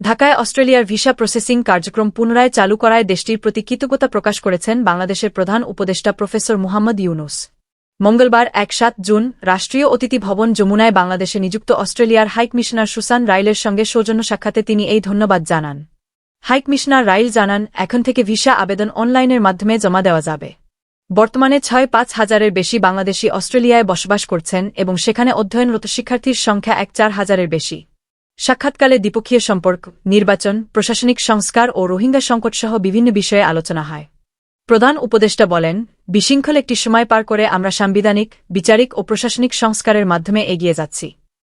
ঢাকায় অস্ট্রেলিয়ার visa processing কার্যক্রম পুনরায় চালু করায় দেশটির প্রতি কৃতজ্ঞতা প্রকাশ করেছেন বাংলাদেশের প্রধান উপদেষ্টা প্রফেসর মুহাম্মদ ইউনুস। মঙ্গলবার এক সাত জুন রাষ্ট্রীয় অতিথি ভবন যমুনায় বাংলাদেশে নিযুক্ত অস্ট্রেলিয়ার হাইকমিশনার সুসান রাইলের সঙ্গে সৌজন্য সাক্ষাতে তিনি এই ধন্যবাদ জানান। হাইকমিশনার রাইল জানান, এখন থেকে ভিসা আবেদন অনলাইনের মাধ্যমে জমা দেওয়া যাবে। বর্তমানে ছয় পাঁচ হাজারের বেশি বাংলাদেশি অস্ট্রেলিয়ায় বসবাস করছেন এবং সেখানে অধ্যয়নরত শিক্ষার্থীর সংখ্যা এক চার হাজারের বেশি। সাক্ষাৎকালে দ্বিপক্ষীয় সম্পর্ক, নির্বাচন, প্রশাসনিক সংস্কার ও রোহিঙ্গা সংকটসহ বিভিন্ন বিষয়ে আলোচনা হয়। প্রধান উপদেষ্টা বলেন, বিশৃঙ্খল একটি সময় পার করে আমরা সাংবিধানিক, বিচারিক ও প্রশাসনিক সংস্কারের মাধ্যমে এগিয়ে যাচ্ছি।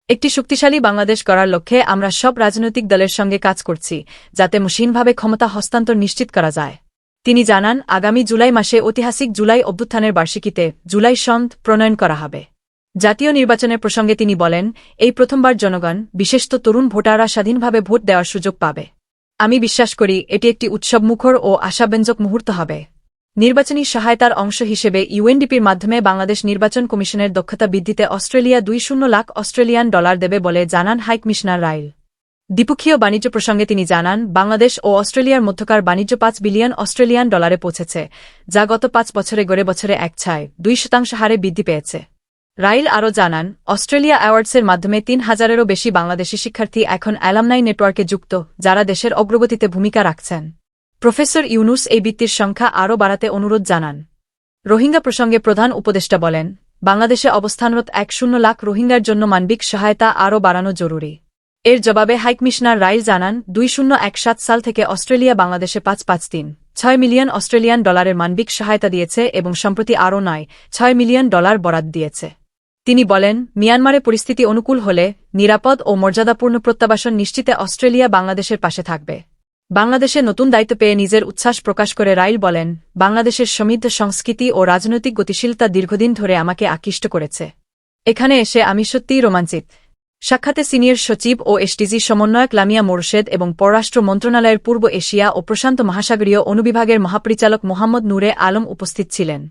একটি শক্তিশালী বাংলাদেশ করার লক্ষ্যে আমরা সব রাজনৈতিক দলের সঙ্গে কাজ করছি, যাতে মসীনভাবে ক্ষমতা হস্তান্তর নিশ্চিত করা যায়। তিনি জানান, আগামী জুলাই মাসে ঐতিহাসিক জুলাই অভ্যুত্থানের বার্ষিকীতে জুলাই সন্ধ প্রণয়ন করা হবে। জাতীয় নির্বাচনের প্রসঙ্গে তিনি বলেন, এই প্রথমবার জনগণ, বিশেষত তরুণ ভোটাররা স্বাধীনভাবে ভোট দেওয়ার সুযোগ পাবে। আমি বিশ্বাস করি এটি একটি উৎসবমুখর ও আশাব্যঞ্জক মুহূর্ত হবে। নির্বাচনী সহায়তার অংশ হিসেবে ইউএনডিপির মাধ্যমে বাংলাদেশ নির্বাচন কমিশনের দক্ষতা বৃদ্ধিতে অস্ট্রেলিয়া দুই শূন্য লাখ অস্ট্রেলিয়ান ডলার দেবে বলে জানান হাইকমিশনার রাইল। দ্বিপক্ষীয় বাণিজ্য প্রসঙ্গে তিনি জানান, বাংলাদেশ ও অস্ট্রেলিয়ার মধ্যকার বাণিজ্য পাঁচ বিলিয়ন অস্ট্রেলিয়ান ডলারে পৌঁছেছে, যা গত পাঁচ বছরে গড়ে বছরে এক ছায় দুই শতাংশ হারে বৃদ্ধি পেয়েছে। রাইল আরও জানান, অস্ট্রেলিয়া অ্যাওয়ার্ডসের মাধ্যমে তিন হাজারেরও বেশি বাংলাদেশি শিক্ষার্থী এখন অ্যালামনাই নেটওয়ার্কে যুক্ত, যারা দেশের অগ্রগতিতে ভূমিকা রাখছেন। প্রফেসর ইউনুস এই বৃত্তির সংখ্যা আরও বাড়াতে অনুরোধ জানান। রোহিঙ্গা প্রসঙ্গে প্রধান উপদেষ্টা বলেন, বাংলাদেশে অবস্থানরত এক শূন্য লাখ রোহিঙ্গার জন্য মানবিক সহায়তা আরও বাড়ানো জরুরি। এর জবাবে হাইকমিশনার রাইল জানান, দুই শূন্য এক সাত সাল থেকে অস্ট্রেলিয়া বাংলাদেশে পাঁচ পাঁচ তিন, ছয় মিলিয়ন অস্ট্রেলিয়ান ডলারের মানবিক সহায়তা দিয়েছে এবং সম্প্রতি আরও নয়, ছয় মিলিয়ন ডলার বরাদ দিয়েছে। তিনি বলেন, মিয়ানমারে পরিস্থিতি অনুকূল হলে নিরাপদ ও মর্যাদাপূর্ণ প্রত্যাবাসন নিশ্চিতে অস্ট্রেলিয়া বাংলাদেশের পাশে থাকবে। বাংলাদেশে নতুন দায়িত্ব পেয়ে নিজের উচ্ছ্বাস প্রকাশ করে রাইল বলেন, বাংলাদেশের সমৃদ্ধ সংস্কৃতি ও রাজনৈতিক গতিশীলতা দীর্ঘদিন ধরে আমাকে আকৃষ্ট করেছে। এখানে এসে আমি সত্যিই রোমাঞ্চিত। সাক্ষাতে সিনিয়র সচিব ও এসটিজি সমন্বয়ক লামিয়া মোরশেদ এবং পররাষ্ট্র মন্ত্রণালয়ের পূর্ব এশিয়া ও প্রশান্ত মহাসাগরীয় অনুবিভাগের মহাপরিচালক মোহাম্মদ নূরে আলম উপস্থিত ছিলেন।